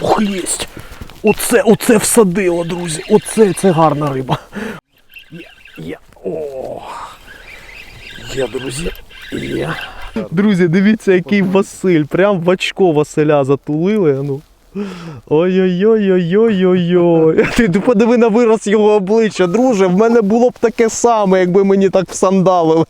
Ох, єсть! Оце, оце всадило, друзі. Оце це гарна риба. Є, є. О. Є, друзі. Є. Друзі, дивіться, який Василь. Прям в очко Василя затулили. Ну. Ой-ой-ой-ой-ой-ой-ой. Ти подиви на вираз його обличчя, друже. В мене було б таке саме, якби мені так всандалили.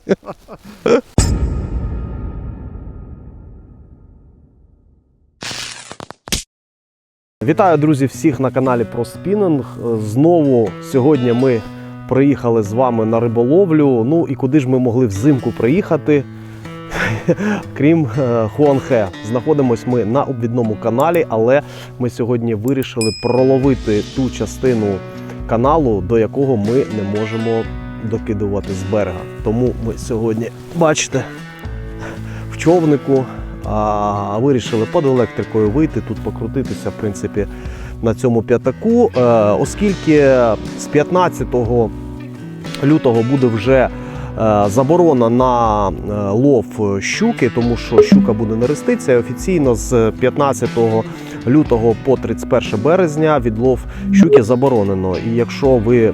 Вітаю, друзі, всіх на каналі про спінінг. Знову сьогодні ми приїхали з вами на риболовлю. Ну і куди ж ми могли взимку приїхати? Крім е, Хуанхе. Знаходимось ми на обвідному каналі, але ми сьогодні вирішили проловити ту частину каналу, до якого ми не можемо докидувати з берега. Тому ми сьогодні, бачите, в човнику вирішили під електрикою вийти, тут покрутитися, в принципі, на цьому п'ятаку, Е, оскільки з 15 лютого буде вже е, заборона на е, лов щуки, тому що щука буде нереститься. Офіційно з 15 лютого по 31 березня відлов щуки заборонено. І якщо ви,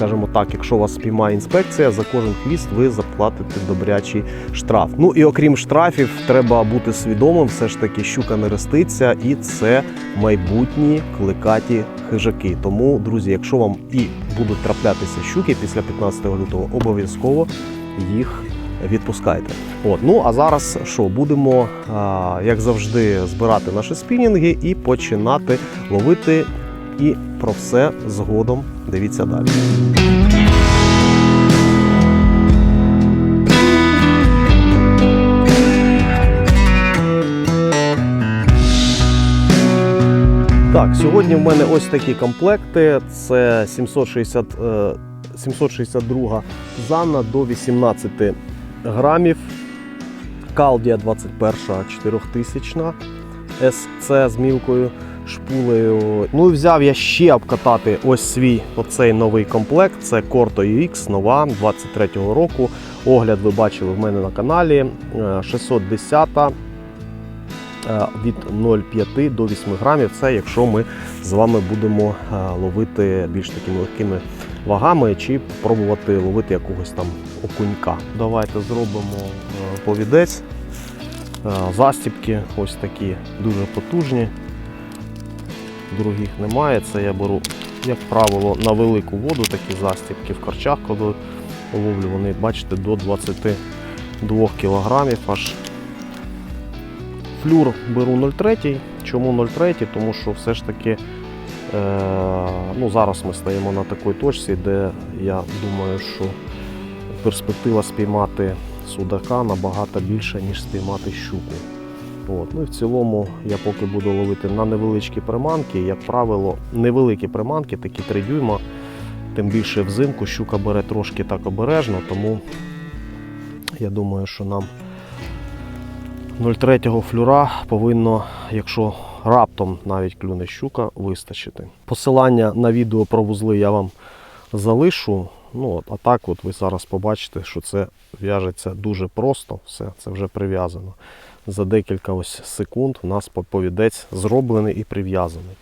скажімо так, якщо вас спіймає інспекція, за кожен хвіст ви заплатите добрячий штраф. Ну і окрім штрафів, треба бути свідомим, все ж таки щука не реститься, і це майбутні кликаті хижаки. Тому, друзі, якщо вам і будуть траплятися щуки після 15 лютого, обов'язково їх відпускайте. От, ну а зараз що будемо, а, як завжди, збирати наші спінінги і починати ловити. І про все згодом дивіться далі. Так, сьогодні в мене ось такі комплекти. Це 760, е, 762 Занна до 18 грамів. Калдія 21 4000 SC з мілкою шпулею. Ну і взяв я ще обкатати ось свій оцей новий комплект. Це Corto UX нова 23-го року. Огляд ви бачили в мене на каналі. Е, 610 е, від 0,5 до 8 грамів. Це якщо ми з вами будемо е, ловити більш такими легкими вагами чи пробувати ловити якогось там окунька. Давайте зробимо е, повідець. Е, Застіпки ось такі дуже потужні. Других немає. Це я беру, як правило, на велику воду такі застіпки в корчах, коли ловлю, вони, бачите, до 22 кг аж Флюр беру 0,3. Чому 0,3? Тому що все ж таки е, ну, зараз ми стоїмо на такій точці, де я думаю, що перспектива спіймати судака набагато більша, ніж спіймати щуку. От. Ну і в цілому я поки буду ловити на невеличкі приманки. Як правило, невеликі приманки, такі 3 дюйма. Тим більше взимку щука бере трошки так обережно, тому я думаю, що нам 0,3 флюра повинно, якщо раптом навіть клюне щука, вистачити. Посилання на відео про вузли я вам залишу. Ну, от, а так от ви зараз побачите, що це в'яжеться дуже просто, все, це вже прив'язано. За декілька ось секунд у нас повідець зроблений і прив'язаний.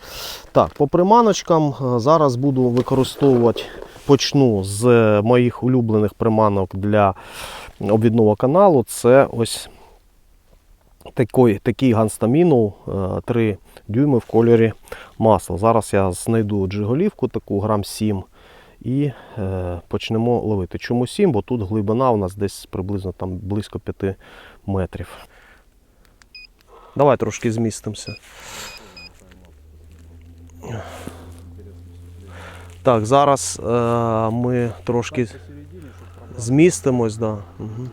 Так, по приманочкам е, зараз буду використовувати, почну з моїх улюблених приманок для обвідного каналу. Це ось такий, такий ганстаміну 3 дюйми в кольорі масла. Зараз я знайду джиголівку, таку грам 7 і е, почнемо ловити. Чому 7? Бо тут глибина у нас десь приблизно там близько 5 метрів. Давай трошки змістимося. Так, зараз е, ми трошки змістимось, да. Угу.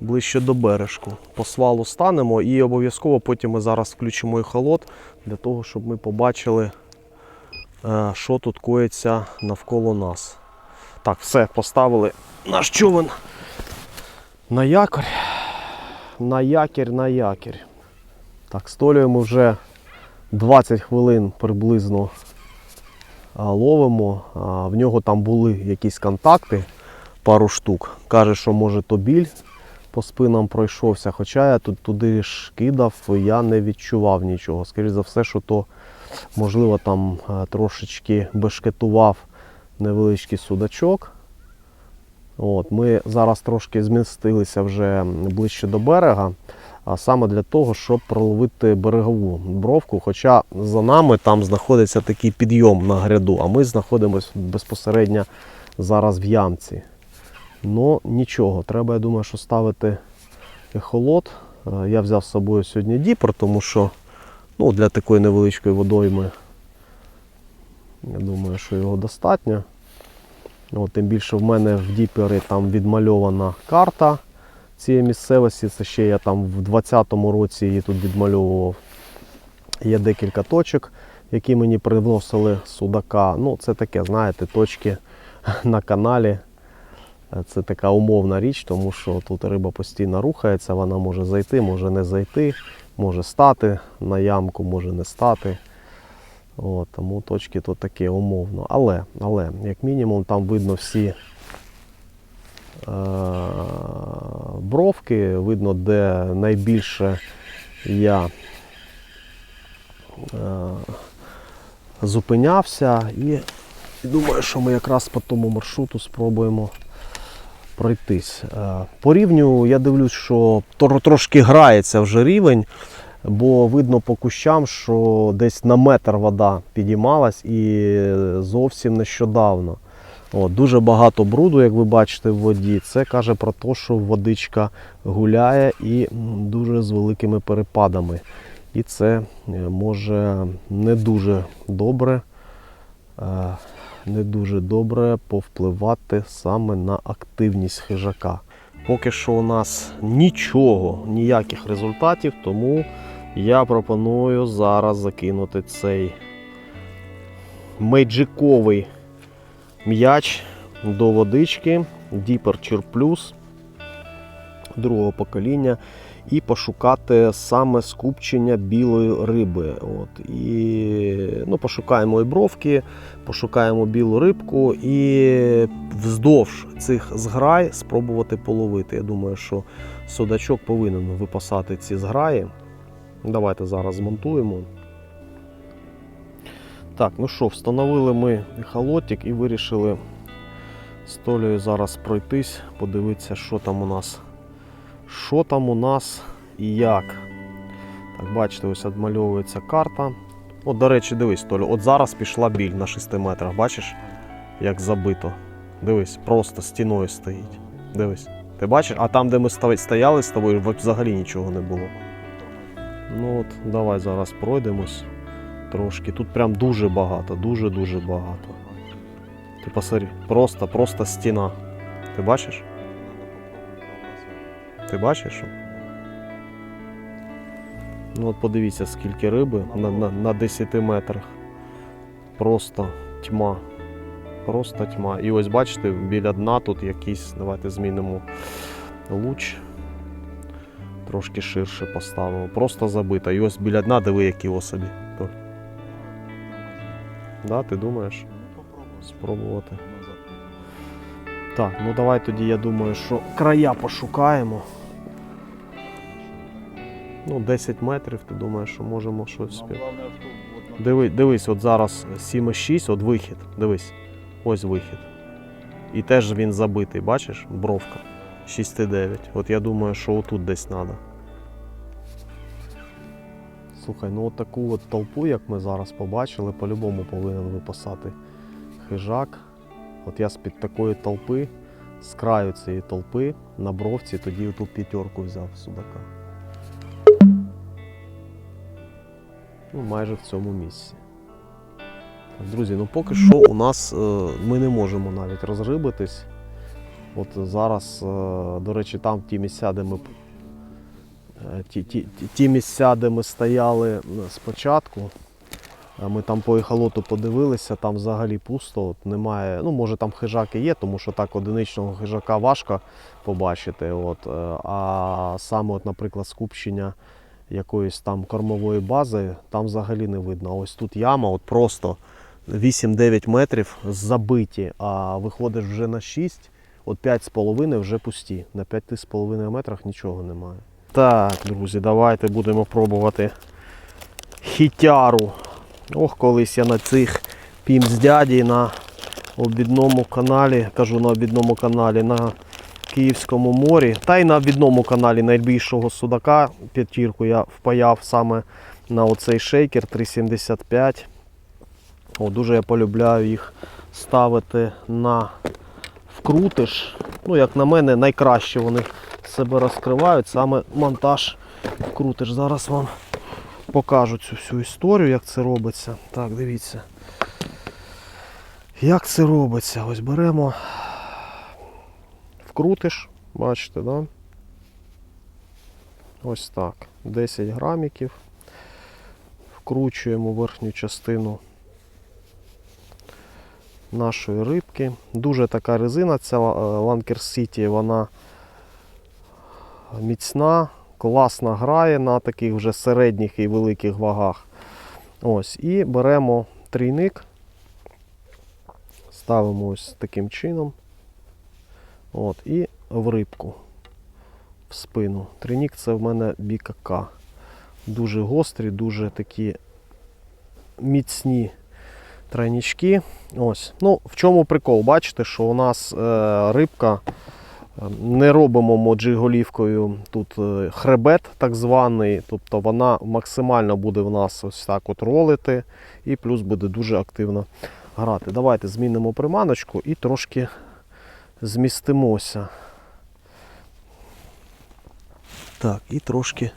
ближче до бережку. По свалу станемо і обов'язково потім ми зараз включимо ехолот для того, щоб ми побачили, е, що тут коїться навколо нас. Так, все, поставили наш човен на якорь. На якір, на якір. Так, столюємо вже 20 хвилин приблизно ловимо. В нього там були якісь контакти, пару штук. Каже, що може то біль по спинам пройшовся. Хоча я тут туди ж кидав, я не відчував нічого. Скоріше за все, що то, можливо, там трошечки бешкетував невеличкий судачок. От, ми зараз трошки змістилися вже ближче до берега, а саме для того, щоб проловити берегову бровку. Хоча за нами там знаходиться такий підйом на гряду, а ми знаходимося безпосередньо зараз в ямці. Ну нічого, треба, я думаю, що ставити ехолот. Е, Я взяв з собою сьогодні діпер, тому що ну, для такої невеличкої водойми, я думаю, що його достатньо. От, тим більше в мене в діпері там відмальована карта цієї місцевості. Це ще я там в 2020 році її тут відмальовував. Є декілька точок, які мені приносили судака. Ну, це таке, знаєте, точки на каналі. Це така умовна річ, тому що тут риба постійно рухається, вона може зайти, може не зайти, може стати на ямку, може не стати. От, тому точки тут такі умовно. Але, але, як мінімум, там видно всі е- бровки, видно, де найбільше я е- зупинявся. І, і думаю, що ми якраз по тому маршруту спробуємо пройтись. Е, По я дивлюсь, що трошки грається вже рівень, бо видно по кущам, що десь на метр вода підіймалась і зовсім нещодавно. От, дуже багато бруду, як ви бачите, в воді. Це каже про те, що водичка гуляє і дуже з великими перепадами. І це е, може не дуже добре е, не дуже добре повпливати саме на активність хижака. Поки що у нас нічого, ніяких результатів, тому я пропоную зараз закинути цей мейджиковий м'яч до водички Deeper Plus другого покоління і пошукати саме скупчення білої риби. От. І ну, пошукаємо і бровки, пошукаємо білу рибку і вздовж цих зграй спробувати половити. Я думаю, що судачок повинен випасати ці зграї. Давайте зараз змонтуємо. Так, ну що, встановили ми халотик і вирішили з Толею зараз пройтись, подивитися, що там у нас. Що там у нас і як. Так, бачите, ось відмальовується карта. От, до речі, дивись, Толю, от зараз пішла біль на 6 метрах, бачиш, як забито. Дивись, просто стіною стоїть. Дивись. Ти бачиш? А там, де ми стояли з тобою, взагалі нічого не було. Ну от, давай зараз пройдемось трошки. Тут прям дуже багато, дуже-дуже багато. Ти посмотри, просто, просто стіна. Ти бачиш? Ти бачиш? Ну от подивіться, скільки риби на, на, на 10 метрах. Просто тьма. Просто тьма. І ось бачите, біля дна тут якийсь, давайте змінимо луч. Трошки ширше поставимо. Просто забита. І ось біля дна диви, які особі. Толь. Да, ти думаєш? Спробувати. Так, ну давай тоді я думаю, що края пошукаємо. Ну, 10 метрів, ти думаєш, що можемо щось. спів- Диви, дивись, от зараз 7,6, от вихід. Дивись. Ось вихід. І теж він забитий, бачиш? Бровка. 6,9. От я думаю, що отут десь треба. Слухай, ну от таку от толпу, як ми зараз побачили, по-любому повинен випасати хижак. От я з-під такої толпи, з краю цієї толпи на бровці, тоді ту п'ятерку взяв судака. Ну, майже в цьому місці. Друзі, ну поки що у нас е, ми не можемо навіть розрибитись. От зараз, е, до речі, там ті місця, де ми е, ті, ті, ті, місця, де ми стояли е, спочатку. Ми там по ехолоту подивилися, там взагалі пусто, от немає. Ну, може там хижаки є, тому що так одиничного хижака важко побачити. От, а саме, от, наприклад, скупчення якоїсь там кормової бази, там взагалі не видно. Ось тут яма, от просто 8-9 метрів забиті, а виходиш вже на 6, От 5,5 вже пусті. На 5,5 метрах нічого немає. Так, друзі, давайте будемо пробувати хітяру. Ох, колись я на цих пімздяді на обідному каналі, кажу на обідному каналі, на Київському морі, та й на обідному каналі найбільшого судака п'ятірку я впаяв саме на оцей шейкер 375. О, дуже я полюбляю їх ставити на вкрутиш. Ну, як на мене, найкраще вони себе розкривають. Саме монтаж вкрутиш. Зараз вам покажу цю всю історію, як це робиться. Так, дивіться. Як це робиться? Ось беремо, вкрутиш, бачите, да? Ось так. 10 граміків. Вкручуємо верхню частину нашої рибки. Дуже така резина, ця е, Lanker City, вона міцна, класно грає на таких вже середніх і великих вагах. Ось, і беремо трійник, ставимо ось таким чином. От, і в рибку в спину. Трійник це в мене БКК. Дуже гострі, дуже такі міцні тройнички. Ось. Ну, в чому прикол? Бачите, що у нас е, рибка. е, Не робимо моджиголівкою тут е, хребет так званий, тобто вона максимально буде в нас ось так от ролити і плюс буде дуже активно грати. Давайте змінимо приманочку і трошки змістимося. Так, і трошки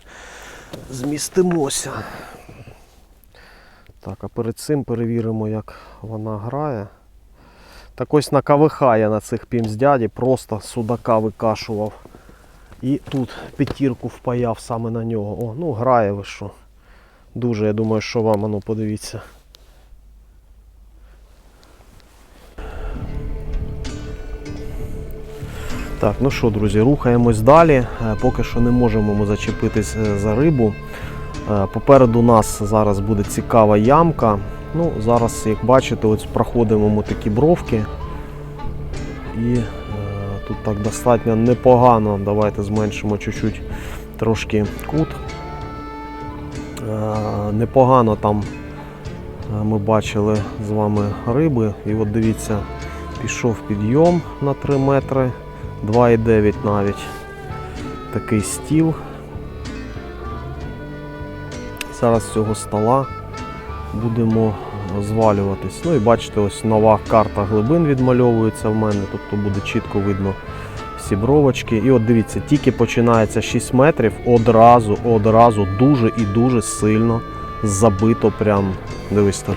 змістимося. Так, а перед цим перевіримо, як вона грає. Так ось на КВХ я на цих пімздяді просто судака викашував. І тут п'ятірку впаяв саме на нього. О, ну грає ви що. Дуже, я думаю, що вам, ану, подивіться. Так, ну що, друзі, рухаємось далі. Е, Поки що не можемо ми зачепитись е, за рибу. Е, Попереду нас зараз буде цікава ямка. Ну, Зараз, як бачите, ось проходимо ми такі бровки. І е, тут так достатньо непогано. Давайте зменшимо чуть-чуть трошки кут. Е, непогано там ми бачили з вами риби. І от дивіться, пішов підйом на 3 метри, 2,9 навіть такий стіл. Зараз з цього стола будемо звалюватись. Ну і бачите, ось нова карта глибин відмальовується в мене, тобто буде чітко видно всі бровочки. І от дивіться, тільки починається 6 метрів, одразу, одразу дуже і дуже сильно забито прям. Дивись, Толь.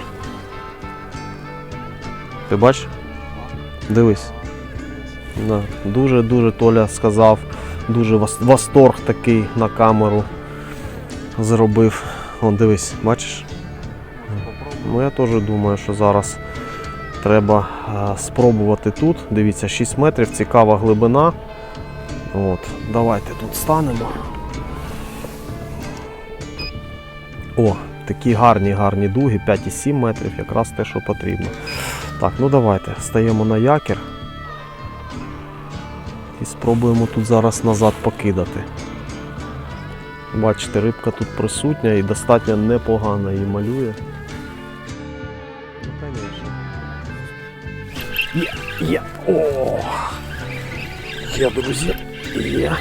Ти бачиш? Дивись. Да. Дуже-дуже Толя сказав, дуже восторг такий на камеру зробив. О, дивись, бачиш? Ну я теж думаю, що зараз треба е, спробувати тут. Дивіться, 6 метрів, цікава глибина. От, давайте тут станемо. О, такі гарні, гарні дуги, 5,7 метрів, якраз те, що потрібно. Так, ну давайте, стаємо на якір. І спробуємо тут зараз назад покидати. Бачите, рибка тут присутня і достатньо непогано її малює. Ну, конечно. Є, є. О! Є, друзі. Є.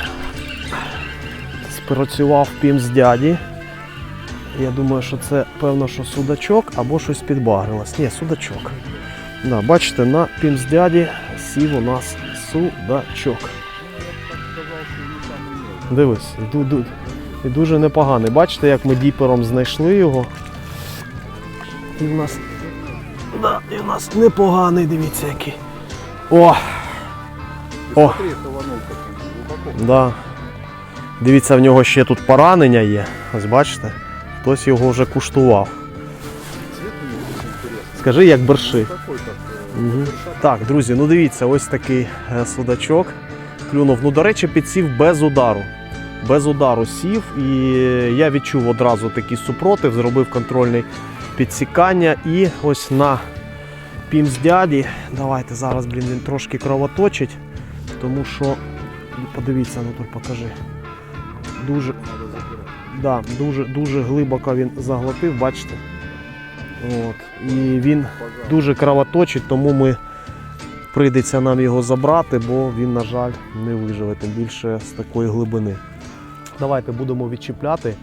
Спрацював пім з дяді. Я думаю, що це певно, що судачок або щось підбагрилось. Ні, судачок. Да, бачите, на пім з дяді сів у нас судачок. Дивись, ду, ду, і дуже непоганий. Бачите, як ми діпером знайшли його. І в нас. Да, і в нас непоганий, дивіться який. О! О! Да. Дивіться, в нього ще тут поранення є. Ось бачите? Хтось його вже куштував. Скажи, як берши. Угу. Так, друзі, ну дивіться, ось такий е, судачок. Клюнув. Ну, до речі, підсів без удару. Без удару сів, і я відчув одразу такий супротив, зробив контрольне підсікання. І ось на пімздяді. Давайте зараз, блін, він трошки кровоточить. Тому що, подивіться, Анатоль, покажи. Дуже, да, дуже, дуже глибоко він заглотив, бачите? От. І він дуже кровоточить, тому ми прийдеться нам його забрати, бо він, на жаль, не виживе, тим більше з такої глибини. Давайте будемо відчіпляти.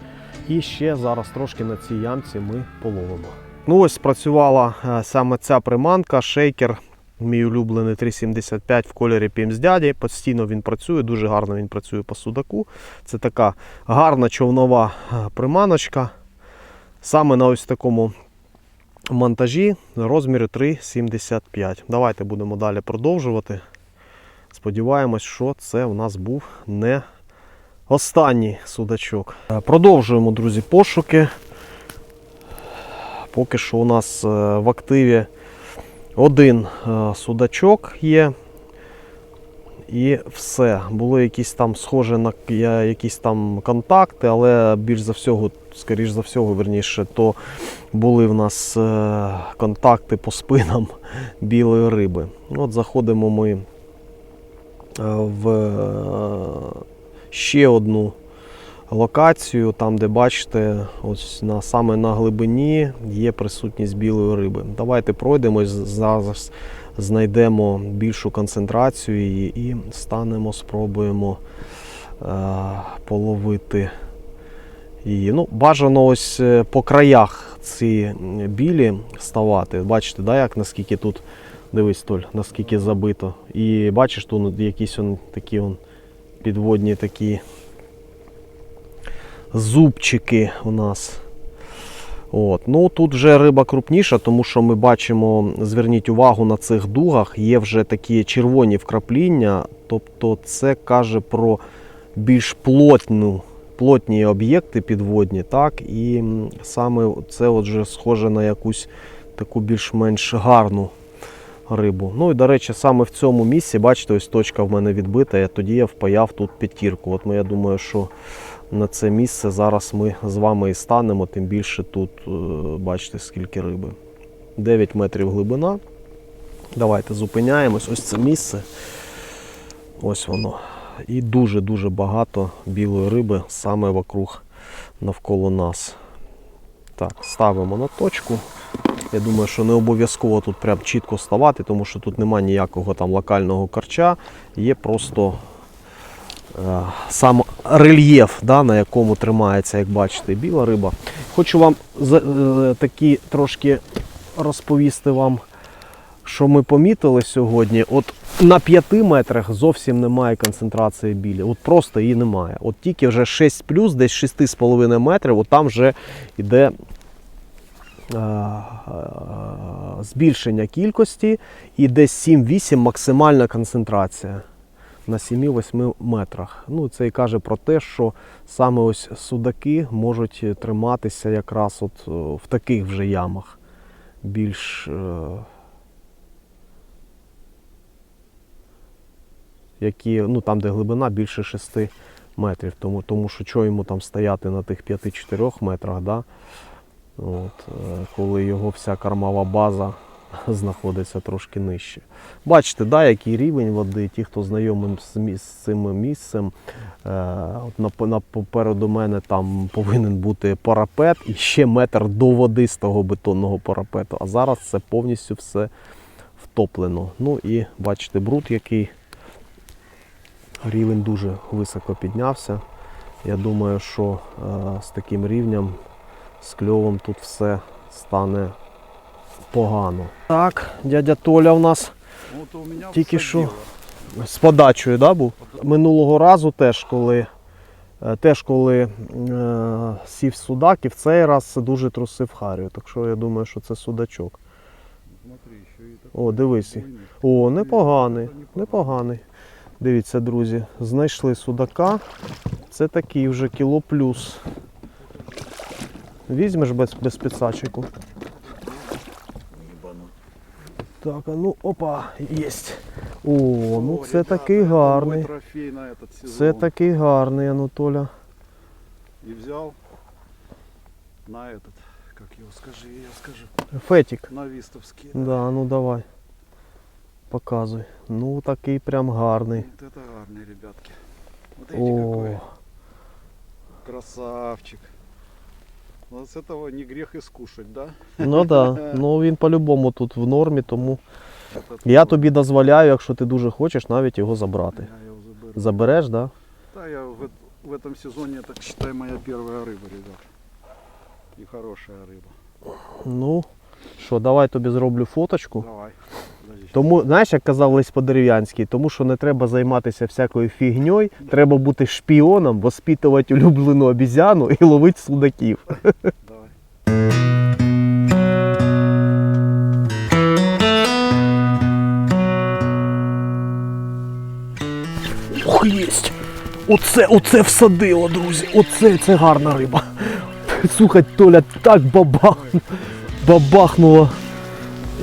І ще зараз трошки на цій ямці ми половимо. Ну ось спрацювала е, саме ця приманка, шейкер. Мій улюблений 375 в кольорі пімздяді. Постійно він працює, дуже гарно він працює по судаку. Це така гарна човнова е, приманочка. Саме на ось такому монтажі розміру 3,75. Давайте будемо далі продовжувати. Сподіваємось, що це у нас був не останній судачок. Е, Продовжуємо, друзі, пошуки. Поки що у нас е, в активі один е, судачок є. І все. Були якісь там схожі на якісь там контакти, але більш за всього, скоріш за всього, верніше, то були в нас контакти по спинам білої риби. От заходимо ми в ще одну локацію, там, де бачите, ось на, саме на глибині є присутність білої риби. Давайте пройдемось, зараз знайдемо більшу концентрацію її і станемо, спробуємо е, половити її. Ну, бажано ось е, по краях ці білі ставати. Бачите, да, як наскільки тут, дивись, Толь, наскільки забито. І бачиш, тут якісь он, такі он, підводні такі зубчики у нас. От. Ну, тут вже риба крупніша, тому що ми бачимо, зверніть увагу на цих дугах, є вже такі червоні вкрапління. Тобто це каже про більш плотну, плотні об'єкти підводні. так, І саме це от вже схоже на якусь таку більш-менш гарну рибу. Ну і до речі, саме в цьому місці, бачите, ось точка в мене відбита, я тоді я впаяв тут п'ятірку. От ну, я думаю, що на це місце зараз ми з вами і станемо, тим більше тут е, бачите скільки риби. 9 метрів глибина. Давайте зупиняємось. Ось це місце. Ось воно. І дуже-дуже багато білої риби саме вокруг навколо нас. Так, ставимо на точку. Я думаю, що не обов'язково тут прям чітко ставати, тому що тут немає ніякого там локального карча, є просто е, сам рельєф, да, на якому тримається, як бачите, біла риба. Хочу вам за- е, такі трошки розповісти вам, що ми помітили сьогодні. От на 5 метрах зовсім немає концентрації білі. От просто її немає. От тільки вже 6 плюс, десь 6,5 метрів, от там вже йде е, е, збільшення кількості і десь 7-8 максимальна концентрація на 7-8 метрах. Ну, це і каже про те, що саме ось судаки можуть триматися якраз от е, в таких вже ямах. Більш е, які, ну там, де глибина більше 6 метрів. Тому, тому що чого йому там стояти на тих 5-4 метрах, да? От, е, коли його вся кормова база знаходиться трошки нижче. Бачите, да, який рівень води, ті, хто знайомий з, цим місцем, е, от на, попереду мене там повинен бути парапет і ще метр до води з того бетонного парапету. А зараз це повністю все втоплено. Ну і бачите, бруд, який рівень дуже високо піднявся. Я думаю, що е, з таким рівнем, з кльовом тут все стане погано. Так, дядя Толя у нас Вот у меня Тільки що з подачею да, був. Минулого разу теж, коли, е, теж, коли е, сів судак, і в цей раз дуже трусив Харію. Так що я думаю, що це судачок. О, дивись. О, непоганий, непоганий. Дивіться, друзі, знайшли судака. Це такий вже кіло плюс. Візьмеш без, без підсачику. Так, а ну опа, єсть. О, ну О, це ребята, такий это мой гарний. трофей на этот сезон. Це такий гарний, Анатоля. И взял на этот, как его скажи, я скажу, Фетік. на вистовский. Да, ну давай. показуй. Ну такий прям гарний. Вот это гарные ребятки. Вот видите О, какой. Красавчик. Вот с этого не грех и скушать, да? ну да. Ну він по-любому тут в нормі, тому Этот я вот. тобі дозволяю, якщо ти дуже хочеш, навіть його забрати. Я его заберу. Забереш, да? Да, я в, эт- в этом сезоне, так считай, моя первая рыба, ребят. И хорошая рыба. Ну, що, давай тобі зроблю фоточку. Давай. Тому, знаєш, як казав Лесь Подерев'янський, тому що не треба займатися всякою фігньою, треба бути шпіоном, воспитувати улюблену обізяну і ловити судаків. Ох, єсть! Оце, оце всадило, друзі. Оце це гарна риба. Слухай, Толя, так бабах, бабахнуло.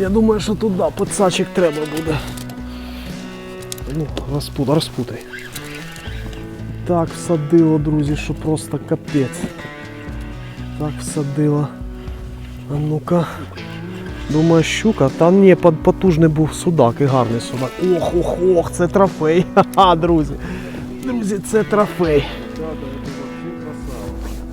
Я думаю, що туди пацачик треба буде. Ну, розпутай, розпутай. Так всадило, друзі, що просто капець. Так всадило. А ну-ка. Думаю, щука. Та ні, потужний був судак і гарний судак. Ох, ох, ох, це трофей. Ха-ха, друзі. Друзі, це трофей.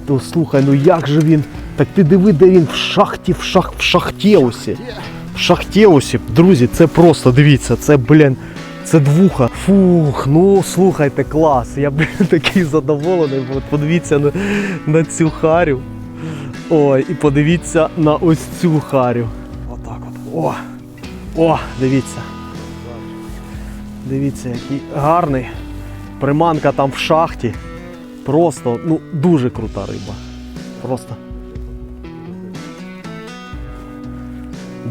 То слухай, ну як же він? Так ти диви, де він в шахті, в шах, в шахтєусі. В шахтєусі. Друзі, це просто, дивіться, це, блін, це двуха. Фух, ну слухайте, клас. Я блін такий задоволений. Подивіться на, на цю харю. Ой, і подивіться на ось цю харю. Отак от. О! О, дивіться. Дивіться, який гарний. Приманка там в шахті. Просто, ну, дуже крута риба. Просто.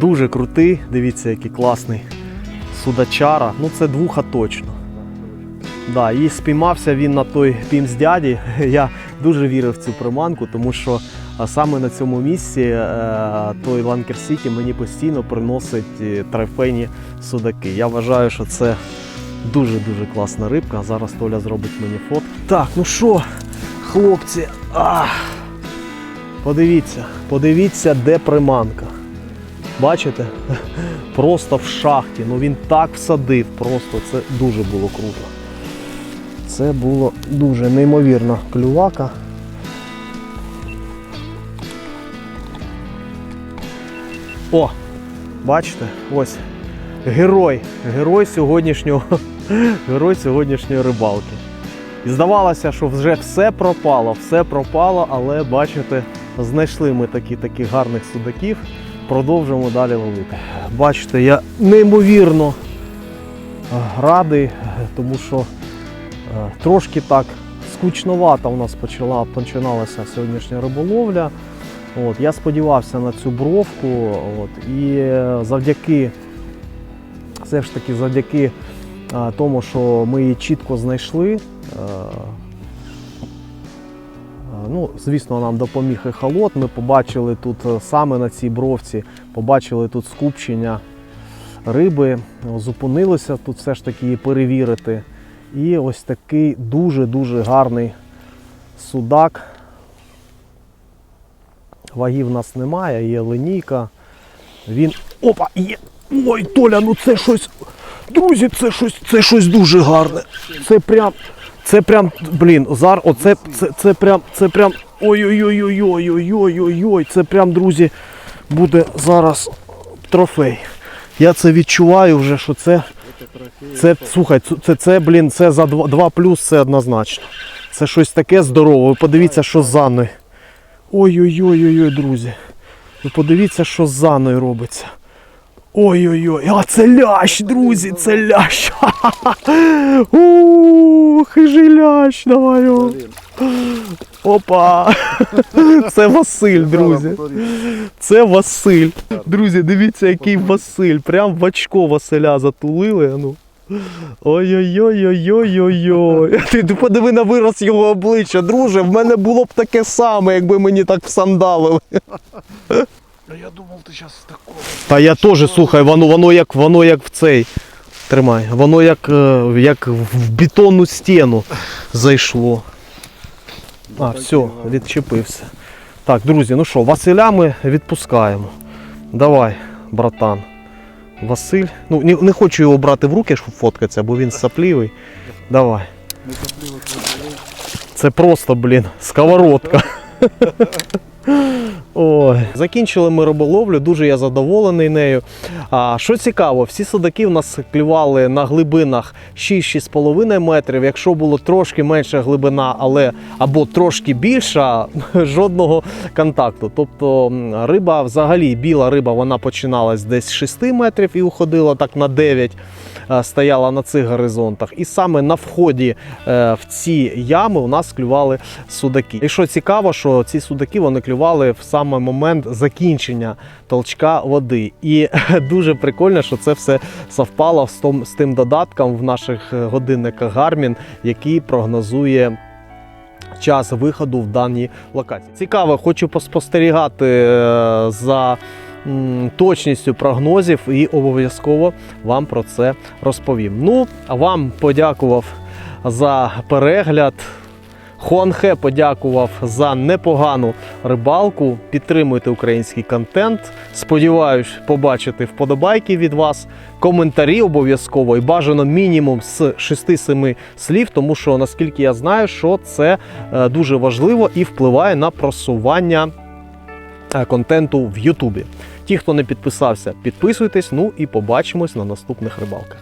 Дуже крутий. Дивіться, який класний судачара. Ну, це двуха точно. Да, і спіймався він на той пімс дяді. Я дуже вірив в цю приманку, тому що саме на цьому місці е, той Ланкер Сіті мені постійно приносить е, трофейні судаки. Я вважаю, що це дуже-дуже класна рибка. Зараз Толя зробить мені фото. Так, ну що, хлопці, ах, подивіться, подивіться, де приманка. Бачите? Просто в шахті. Ну він так всадив. Просто це дуже було круто. Це було дуже неймовірна клювака. О! Бачите? Ось герой. Герой сьогоднішнього, герой сьогоднішньої рибалки. І здавалося, що вже все пропало, все пропало, але бачите, знайшли ми такі таких гарних судаків. Продовжуємо далі ловити. Бачите, я неймовірно е, радий, е, тому що е, трошки так скучновато у нас почала, починалася сьогоднішня риболовля. От, я сподівався на цю бровку. От, і завдяки, все ж таки, завдяки тому, що ми її чітко знайшли. Ну, звісно, нам допоміг ехолот. Ми побачили тут е, саме на цій бровці, побачили тут скупчення риби, зупинилися тут все ж таки її перевірити. І ось такий дуже-дуже гарний судак. Вагів нас немає, є линійка. Він. Опа! Є! Ой, Толя, ну це щось. Друзі, це щось, це щось дуже гарне. Це прям. Це прям, блін, зар, оце, це, це прям, це прям, ой-ой-ой-ой-ой-ой-ой-ой, це прям, друзі, буде зараз трофей. Я це відчуваю вже, що це, це, слухай, це, це, блін, це за 2, 2 плюс, це однозначно. Це щось таке здорове. Ви подивіться, що з Анною. Ой-ой-ой-ой, друзі. Ви подивіться, що з Анною робиться. Ой-ой-ой, а це лящ, друзі, це лящ. Ух, хижий лящ, давай. о. Опа! Це Василь, друзі. Це Василь. Друзі, дивіться, який Василь. Прям в очко Василя затулили. Ну. Ой-ой-ой-ой-ой-ой-ой. Ти подиви на вираз його обличчя, друже. В мене було б таке саме, якби мені так всандалили. А я думал, ты сейчас такого. Та я теж, слухай, воно, воно як воно як в цей. Тримай, воно як, е, як в бетонну стіну зайшло. А, все, відчепився. Так, друзі, ну що, Василя ми відпускаємо. Давай, братан. Василь. Ну, не, не хочу його брати в руки, щоб фоткатися, бо він саплівий. Давай. Це просто, блін, сковородка. Ой. Закінчили ми риболовлю, дуже я задоволений нею. А, що цікаво, всі судаки в нас клювали на глибинах 6-6,5 метрів. Якщо було трошки менша глибина, але або трошки більша, жодного контакту. Тобто риба, взагалі, біла риба, вона починалась десь з 6 метрів і уходила так на 9 е, стояла на цих горизонтах. І саме на вході е, в ці ями у нас клювали судаки. І що цікаво, що ці судаки вони клювали в саме момент закінчення толчка води. І дуже прикольно, що це все совпало з тим додатком в наших е, годинниках Garmin, який прогнозує. Час виходу в даній локації. Цікаво, хочу поспостерігати е, за точністю прогнозів і обов'язково вам про це розповім. Ну, а вам подякував за перегляд. Хуанхе подякував за непогану рибалку. Підтримуйте український контент. Сподіваюсь побачити вподобайки від вас, коментарі обов'язково і бажано мінімум з 6-7 слів, тому що наскільки я знаю, що це е, дуже важливо і впливає на просування е, контенту в Ютубі. Ті, хто не підписався, підписуйтесь. Ну і побачимось на наступних рибалках.